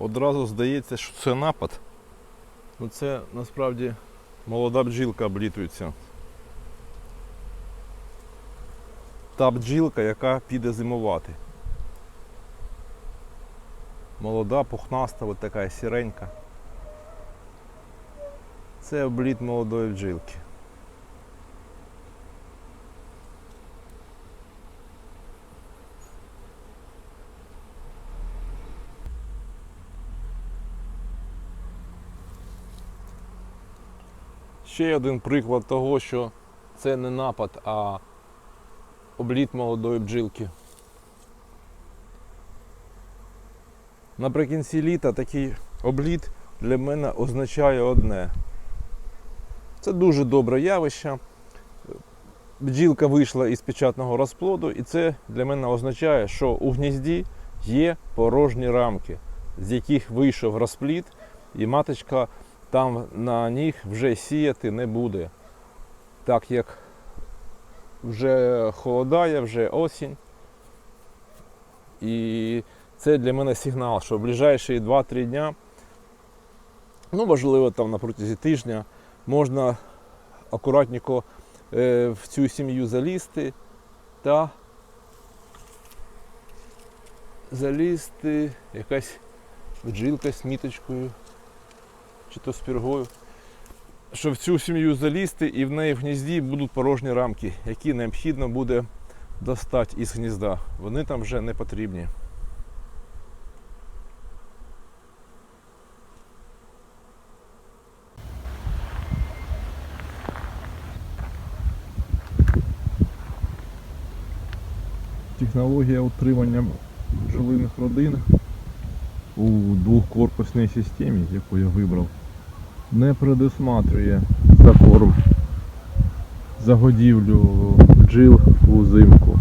Одразу здається, що це напад. Ну це насправді молода бджілка облітується. Та бджілка, яка піде зимувати. Молода, пухнаста, от така сіренька. Це обліт молодої бджілки. Ще один приклад того, що це не напад, а обліт молодої бджілки. Наприкінці літа такий обліт для мене означає одне. Це дуже добре явище. Бджілка вийшла із печатного розплоду, і це для мене означає, що у гнізді є порожні рамки, з яких вийшов розплід, і маточка там на них вже сіяти не буде. Так як вже холодає, вже осінь. І це для мене сигнал, що в ближайші 2-3 дня, ну можливо там на протязі тижня, можна акуратненько е, в цю сім'ю залізти та залізти якась бджілка з міточкою чи то з піргою. Щоб в цю сім'ю залізти і в неї в гнізді будуть порожні рамки, які необхідно буде достати із гнізда. Вони там вже не потрібні. Технологія утримання бджолиних родин у двохкорпусній системі, яку я вибрав, не предусматрює закорм загодівлю у зимку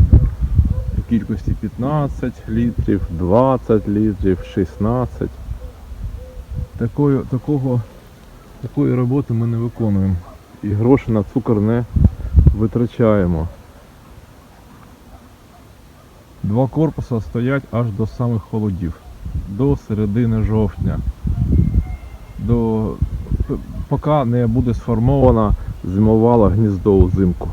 в кількості 15 літрів, 20 літрів, 16. Такої, такого, такої роботи ми не виконуємо. І гроші на цукор не витрачаємо. Два корпуси стоять аж до самих холодів, до середини жовтня. До... Поки не буде сформовано зимовало гніздо узимку.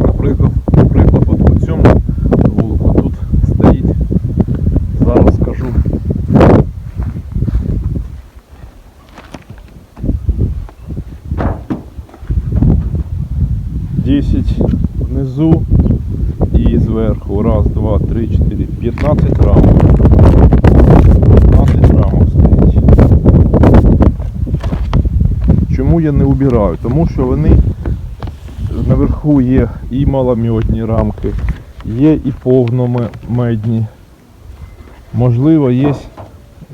Наприклад, наприклад, от по цьому вулику тут стоїть, зараз скажу. Десять внизу і зверху. Раз, два, три, чотири, 15 рамок. 15 рамок стоїть. Чому я не убираю? Тому що вони наверху є і маломьотні рамки, є і повномедні. Можливо, є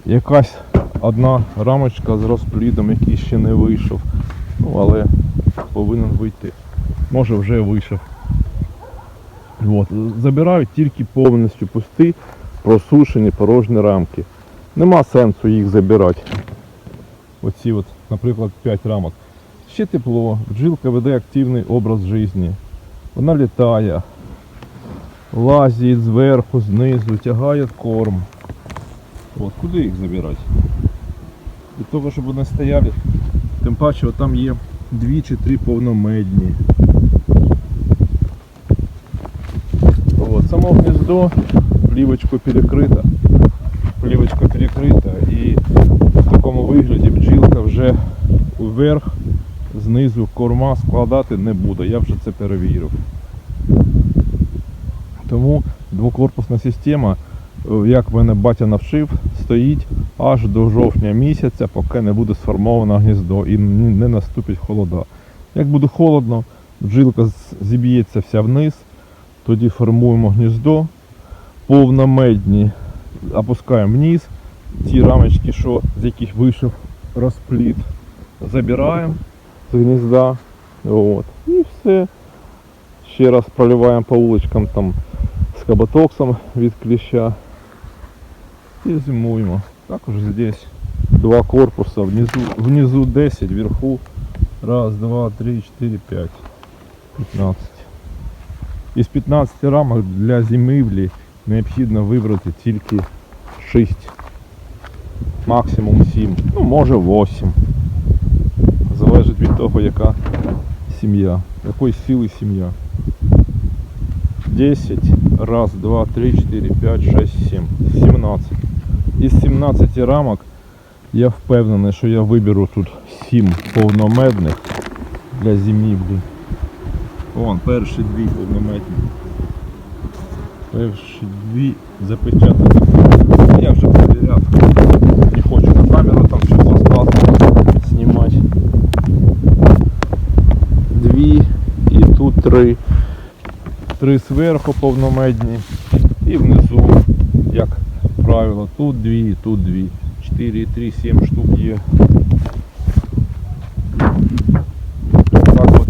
якась одна рамочка з розплідом, який ще не вийшов. Ну, але повинен вийти. Може вже вийшов. От. Забирають тільки повністю пусті, просушені порожні рамки. Нема сенсу їх забирати. Оці от, наприклад, 5 рамок. Ще тепло, бджілка веде активний образ життя. Вона літає, лазить зверху, знизу, тягає корм. От, куди їх забирати? Для того, щоб вони стояли, тим паче от там є дві чи три повномедні. От, само гніздо, плівочкою перекрита. Плівочка перекрита і такому вигляді бджілка вже вверх, знизу корма складати не буде. Я вже це перевірив. Тому двокорпусна система, е, як мене батя навчив, стоїть аж до жовтня місяця, поки не буде сформовано гніздо і не наступить холода. Як буде холодно, бджілка зіб'ється вся вниз, тоді формуємо гніздо, повномедні опускаємо вниз, ті рамочки, що, з яких вийшов розплід, забираємо з гнізда. От. І все. Ще раз проливаємо по вуличкам там з каботоксом від кліща. І зимуємо. Також здесь два корпуса, внизу, внизу 10, вверху раз, два, три, четыре, пять. 15. Із 15 рамок для зимівлі необхідно вибрати тільки 6. Максимум 7, ну може 8. Залежить від того, яка сім'я, якої сили сім'я. 10, раз, два, три, 4, 5, 6, 7, 17. Із 17 рамок я впевнений, що я виберу тут 7 повномедних для зимівлі. Вон, перші дві повномедні. Перші дві запечатані. Я вже перевіряв. Не хочу на камеру там щось розказувати, знімати. Дві і тут три. Три зверху повномедні і внизу, як правило, тут дві, тут дві. 4, 3, 7 штук є. Так от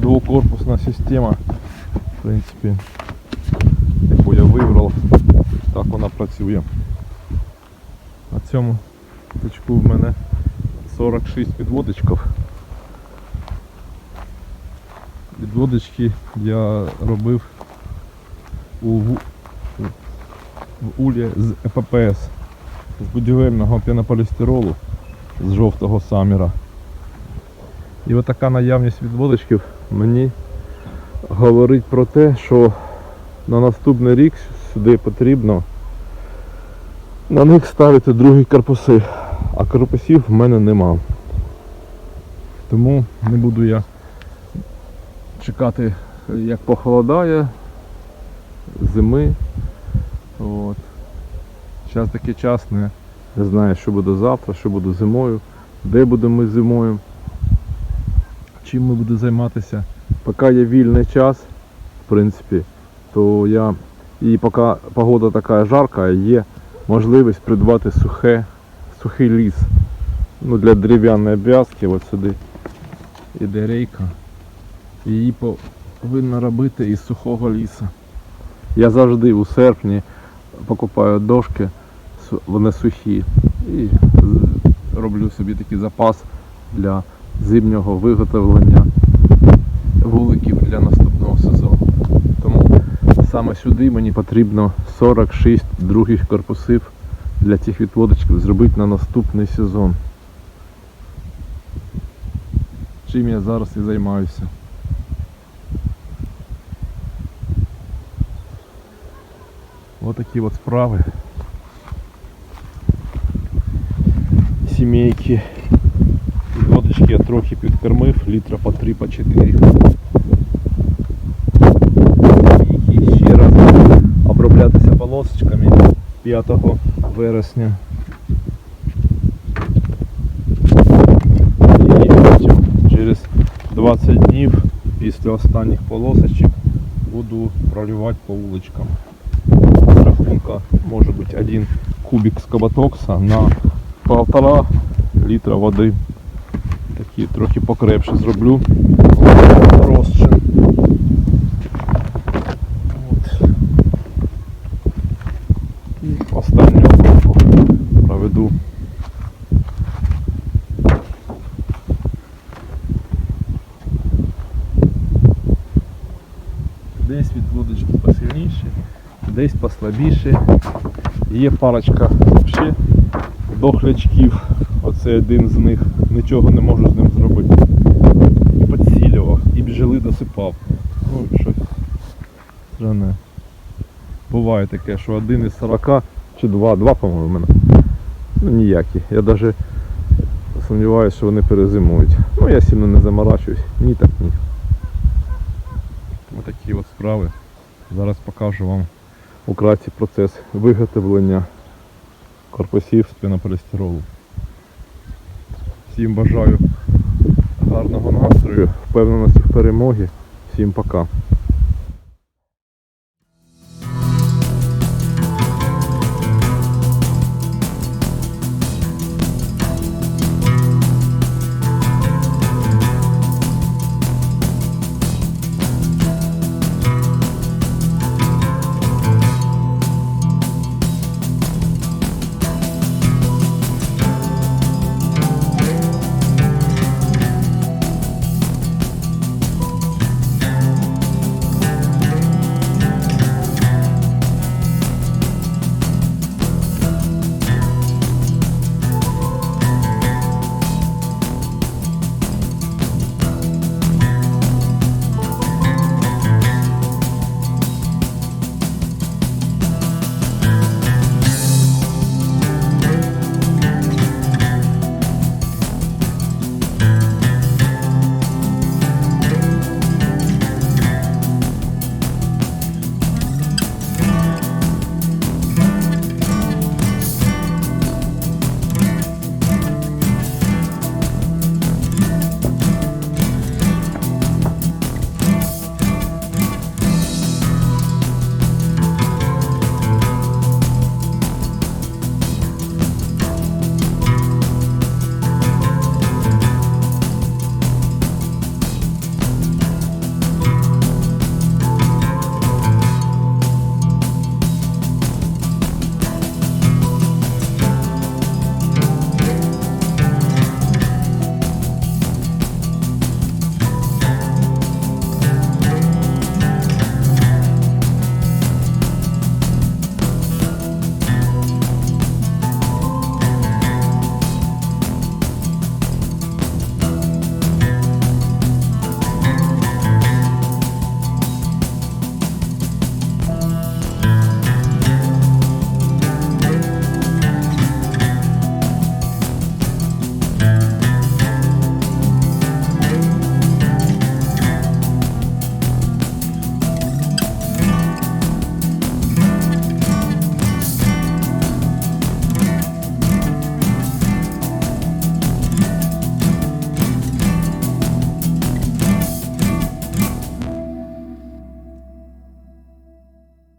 двокорпусна система, в принципі, яку я вибрав, так вона працює. На цьому точку в мене 46 підводочків. Відводочки я робив у, ву- в улі з ЕППС, з будівельного пінополістиролу з жовтого саміра. І от така наявність відводочків мені говорить про те, що на наступний рік сюди потрібно на них ставити другі корпуси, а корпусів в мене нема. Тому не буду я чекати, як похолодає зими. От. Зараз такий час не, не знаю, що буде завтра, що буде зимою, де будемо ми зимою, чим ми будемо займатися. Поки є вільний час, в принципі, то я і поки погода така жарка, є можливість придбати сухе, сухий ліс. Ну, для дерев'яної обв'язки, от сюди іде рейка. Її повинно робити із сухого лісу. Я завжди у серпні покупаю дошки, вони сухі. І роблю собі такий запас для зимнього виготовлення вуликів для наступного сезону. Тому саме сюди мені потрібно 46 других корпусів для цих відводочків зробити на наступний сезон. Чим я зараз і займаюся. Ось такі от справи. Сімейки. Водочки я трохи підкормив, літра по 3 по 4. І раз оброблятися полосочками 5 вересня. І потім через 20 днів після останніх полосочок буду проливати по вуличкам рахунка может быть один кубик скоботокса на полтора літра води. Такі трохи покрепше зроблю. Розчин. От. І останню проведу. Десь відводочки посильніші, десь послабіше. Є парочка взагалі дохлячків. Оце один з них. Нічого не можу з ним зробити. І підсилював, і бджоли досипав. Ну, щось странне. Буває таке, що один із 40 чи два, два, по-моєму, в мене. Ну ніякі. Я навіть сумніваюся, що вони перезимують. Ну я сильно не заморачуюсь. Ні так ні. Ось такі от справи. Зараз покажу вам украці процес виготовлення корпусів з. Всім бажаю гарного настрою, впевненості в перемоги. Всім пока.